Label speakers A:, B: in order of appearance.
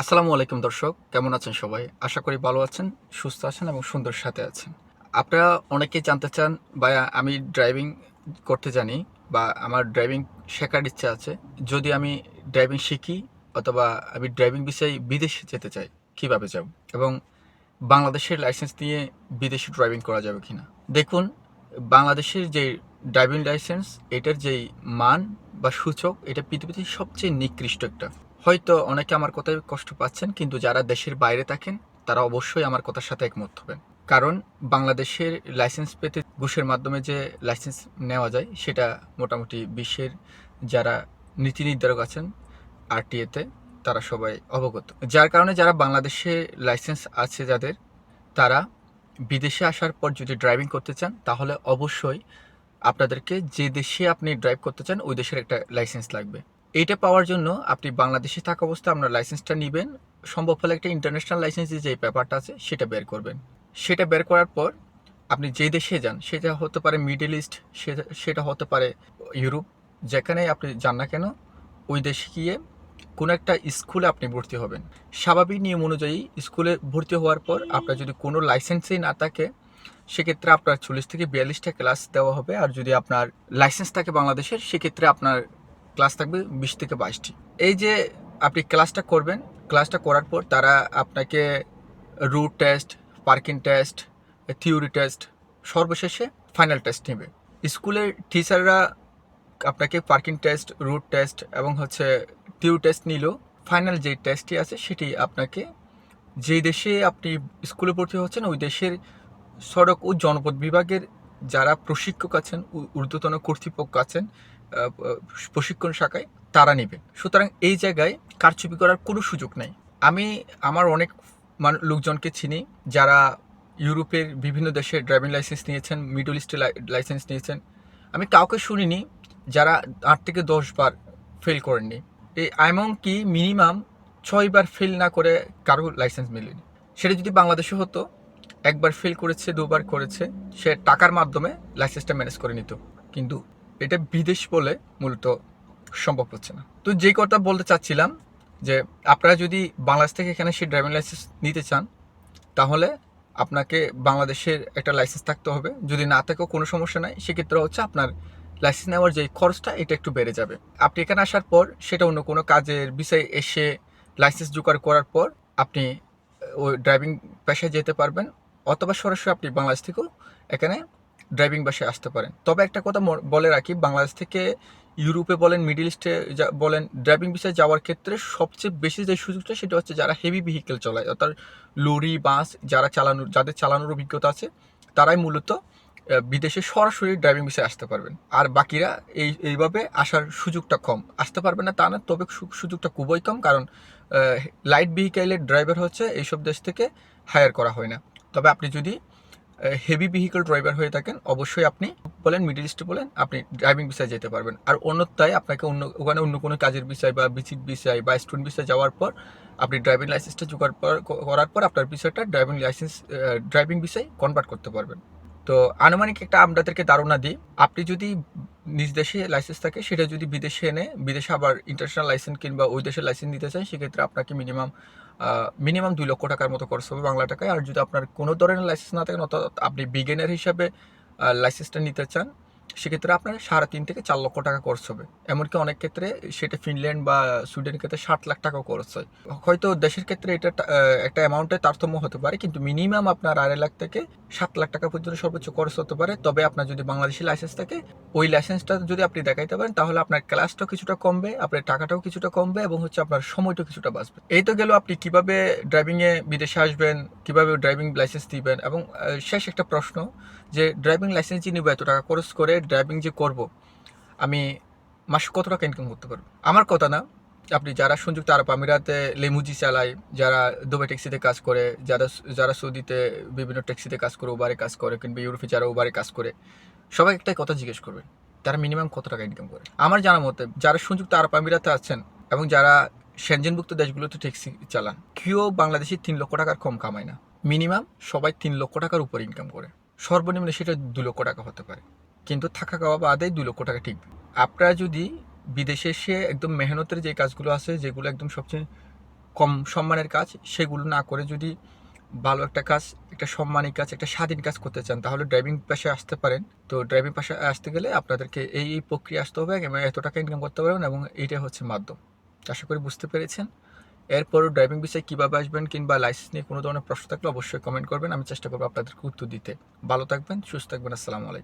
A: আসসালামু আলাইকুম দর্শক, কেমন আছেন সবাই? আশা করি ভালো আছেন, সুস্থ আছেন এবং সুন্দর সাথে আছেন। আপনারা অনেকেই জানতে চান বা আমি ড্রাইভিং করতে জানি বা আমার ড্রাইভিং শেখার ইচ্ছা আছে। যদি আমি ড্রাইভিং শিখি অথবা আমি ড্রাইভিং বিষয়ে বিদেশে যেতে চাই, কীভাবে যাব? এবং বাংলাদেশের লাইসেন্স নিয়ে বিদেশে ড্রাইভিং করা যাবে কিনা? দেখুন, বাংলাদেশের যে ড্রাইভিং লাইসেন্স এটার যেই মান বা সূচক, এটা পৃথিবীতে সবচেয়ে নিকৃষ্ট একটা। হয়তো অনেকে আমার কথায় কষ্ট পাচ্ছেন, কিন্তু যারা দেশের বাইরে থাকেন, তারা অবশ্যই আমার কথার সাথে একমত হবেন। কারণ বাংলাদেশের লাইসেন্স পেতে ঘুষের মাধ্যমে যে লাইসেন্স নেওয়া যায়, সেটা মোটামুটি বিশ্বের যারা নীতি নির্ধারক আছেন আরটিএতে তারা সবাই অবগত। যার কারণে যারা বাংলাদেশে লাইসেন্স আছে যাদের, তারা বিদেশে আসার পর যদি ড্রাইভিং করতে চান, তাহলে অবশ্যই আপনাদেরকে যে দেশে আপনি ড্রাইভ করতে চান, ওই দেশের একটা লাইসেন্স লাগবে। এইটা পাওয়ার জন্য আপনি বাংলাদেশে থাকা অবস্থায় আপনার লাইসেন্সটা নেবেন। সম্ভব হলে একটা ইন্টারন্যাশনাল লাইসেন্সের যে ব্যাপারটা আছে, সেটা বের করবেন। সেটা বের করার পর আপনি যে দেশে যান, সেটা হতে পারে মিডল ইস্ট সেটা সেটা হতে পারে ইউরোপ যেখানে আপনি যান না কেন, ওই দেশে গিয়ে কোনো একটা স্কুলে আপনি ভর্তি হবেন। স্বাভাবিক নিয়ম অনুযায়ী স্কুলে ভর্তি হওয়ার পর আপনার যদি কোনো লাইসেন্সই না থাকে, সেক্ষেত্রে আপনার চল্লিশ থেকে বিয়াল্লিশটা ক্লাস দেওয়া হবে। আর যদি আপনার লাইসেন্স থাকে বাংলাদেশের, সেক্ষেত্রে আপনার ক্লাস থাকবে বিশ থেকে বাইশটি। এই যে আপনি ক্লাসটা করবেন, ক্লাসটা করার পর তারা আপনাকে route test parking test theory test সর্বশেষে ফাইনাল টেস্ট নেবে। স্কুলের টিচাররা আপনাকে পার্কিং টেস্ট রুট টেস্ট এবং হচ্ছে টিউ টেস্ট নিল। ফাইনাল যে টেস্টটি আছে সেটি আপনাকে যেই দেশে আপনি স্কুলে ভর্তি হচ্ছেন, ওই দেশের সড়ক ও জনপদ বিভাগের যারা প্রশিক্ষক আছেন ঊর্ধ্বতন কর্তৃপক্ষ আছেন প্রশিক্ষণ শাখায় তারা নেবেন। সুতরাং এই জায়গায় কারচুপি করার কোনো সুযোগ নেই। আমি আমার অনেক লোকজনকে চিনি যারা ইউরোপের বিভিন্ন দেশে ড্রাইভিং লাইসেন্স নিয়েছেন, মিডল ইস্টে লাইসেন্স নিয়েছেন। আমি কাউকে শুনিনি যারা আট থেকে দশ বার ফেল করেননি। এই এমনকি মিনিমাম ছয়বার ফেল না করে কারও লাইসেন্স মেলেনি। সেটা যদি বাংলাদেশে হতো, একবার ফেল করেছে, দুবার করেছে, সে টাকার মাধ্যমে লাইসেন্সটা ম্যানেজ করে নিত। কিন্তু এটা বিদেশ বলে মূলত সম্ভব হচ্ছে না। তো যে কথা বলতে চাচ্ছিলাম যে আপনারা যদি বাংলাদেশ থেকে এখানে সে ড্রাইভিং লাইসেন্স নিতে চান, তাহলে আপনাকে বাংলাদেশের একটা লাইসেন্স থাকতে হবে। যদি না থাকেও কোনো সমস্যা নাই, সেক্ষেত্রে হচ্ছে আপনার লাইসেন্স নেওয়ার যে খরচটা, এটা একটু বেড়ে যাবে। আপনি এখানে আসার পর, সেটা অন্য কোনো কাজের বিষয়ে এসে লাইসেন্স জোগাড় করার পর আপনি ওই ড্রাইভিং পেশায় যেতে পারবেন, অথবা সরাসরি আপনি বাংলাদেশ থেকেও এখানে ড্রাইভিং বাসায় আসতে পারেন। তবে একটা কথা বলে রাখি, বাংলাদেশ থেকে ইউরোপে বলেন মিডিল ইস্টে বলেন ড্রাইভিং বিষয়ে যাওয়ার ক্ষেত্রে সবচেয়ে বেশি যে সুযোগটা সেটা হচ্ছে যারা হেভি ভেহিকেল চালায়, অর্থাৎ লরি বাস যারা চালানোর, যাদের চালানোর অভিজ্ঞতা আছে, তারাই মূলত বিদেশে সরাসরি ড্রাইভিং বিষয়ে আসতে পারবেন। আর বাকিরা এই, এইভাবে আসার সুযোগটা কম। আসতে পারবে না তা না, তবে সুযোগটা খুবই কম, কারণ লাইট ভেহিকেলের ড্রাইভার হচ্ছে এইসব দেশ থেকে হায়ার করা হয় না। তবে আপনি যদি হেভি ভেহিকল ড্রাইভার হয়ে থাকেন, অবশ্যই আপনি বলেন মিডিল ইস্টে বলেন, আপনি ড্রাইভিং বিষয়ে যেতে পারবেন। আর অন্যতায় আপনাকে অন্য, ওখানে অন্য কোনো কাজের বিষয় বা বিচিট বিষয় বা স্টুডেন্ট বিষয়ে যাওয়ার পর, আপনি ড্রাইভিং লাইসেন্সটা জোগাড় করার পর আপনার বিষয়টা ড্রাইভিং লাইসেন্স ড্রাইভিং বিষয়ে কনভার্ট করতে পারবেন। তো আনুমানিক একটা আপনাদেরকে ধারণা দিই। আপনি যদি নিজ দেশে লাইসেন্স থাকে, সেটা যদি বিদেশে এনে, বিদেশে আবার ইন্টারন্যাশনাল লাইসেন্স কিংবা ওই দেশের লাইসেন্স নিতে চান সেক্ষেত্রে আপনাকে মিনিমাম মিনিমাম দুই লক্ষ টাকার মতো খরচ হবে বাংলা টাকায়। আর যদি আপনার কোনো ধরনের লাইসেন্স না থাকেন অর্থাৎ আপনি বিজ্ঞানের হিসাবে লাইসেন্সটা নিতে চান সেক্ষেত্রে আপনার সাড়ে তিন থেকে চার লক্ষ টাকা খরচ হবে। এমনকি অনেক ক্ষেত্রে সেটা ফিনল্যান্ড বা সুইডেনের ক্ষেত্রে ষাট লাখ টাকাও খরচ হয়। হয়তো দেশের ক্ষেত্রে এটা একটা অ্যামাউন্টে তারতম্য হতে পারে, কিন্তু মিনিমাম আপনার আড়াই লাখ থেকে সাত লাখ টাকা পর্যন্ত সর্বোচ্চ খরচ হতে পারে। তবে আপনার যদি বাংলাদেশি লাইসেন্স থাকে ওই লাইসেন্সটা যদি আপনি দেখাইতে পারেন, তাহলে আপনার ক্লাসটাও কিছুটা কমবে, আপনার টাকাটাও কিছুটা কমবে এবং হচ্ছে আপনার সময়টাও কিছুটা বাঁচবে। এই তো গেল আপনি কীভাবে ড্রাইভিংয়ে বিদেশে আসবেন, কীভাবে ড্রাইভিং লাইসেন্স দিবেন এবং শেষ একটা প্রশ্ন যে ড্রাইভিং লাইসেন্স যে নিব এত টাকা খরচ করে ড্রাইভিং যে করব, আমি মাসে কত টাকা ইনকাম করতে পারব? আমার কথা না আপনি যারা সংযুক্ত আরব আমিরাতে লেমুজি চালায়, যারা দুবাই ট্যাক্সিতে কাজ করে, যারা যারা সৌদিতে বিভিন্ন ট্যাক্সিতে কাজ করে, উবারে কাজ করে, কিংবা ইউরোপে যারা উবারে কাজ করে সবাই একটাই কথা জিজ্ঞেস করবেন, তারা মিনিমাম কত টাকা ইনকাম করে? আমার জানা মতে, যারা সংযুক্ত আরব আমিরাতে আছেন এবং যারা সেনজেনভুক্ত দেশগুলোতে ট্যাক্সি চালান, কেউ বাংলাদেশি তিন লক্ষ টাকার কম কামায় না। মিনিমাম সবাই তিন লক্ষ টাকার উপর ইনকাম করে। সর্বনিম্ন সেটা দু লক্ষ টাকা হতে পারে। কিন্তু থাকা খাওয়া বাদে দু লক্ষ টাকা ঠিক। আপনারা যদি বিদেশে এসে একদম মেহনতের যে কাজগুলো আছে, যেগুলো একদম সবচেয়ে কম সম্মানের কাজ, সেগুলো না করে যদি ভালো একটা কাজ, একটা সম্মানী কাজ, একটা স্বাধীন কাজ করতে চান, তাহলে ড্রাইভিং পেশায় আসতে পারেন। তো ড্রাইভিং পেশায় আসতে গেলে আপনাদেরকে এই এই প্রক্রিয়া আসতে হবে এবং এত টাকা ইনকাম করতে পারবেন এবং এইটাই হচ্ছে মাধ্যম। আশা করি বুঝতে পেরেছেন। এরপরও ড্রাইভিং বিষয়ে কীভাবে আসবেন কিংবা লাইসেন্স নিয়ে কোনো ধরনের প্রশ্ন থাকলে অবশ্যই কমেন্ট করবেন, আমি চেষ্টা করব আপনাদেরকে উত্তর দিতে। ভালো থাকবেন, সুস্থ থাকবেন, আসসালামু আলাইকুম।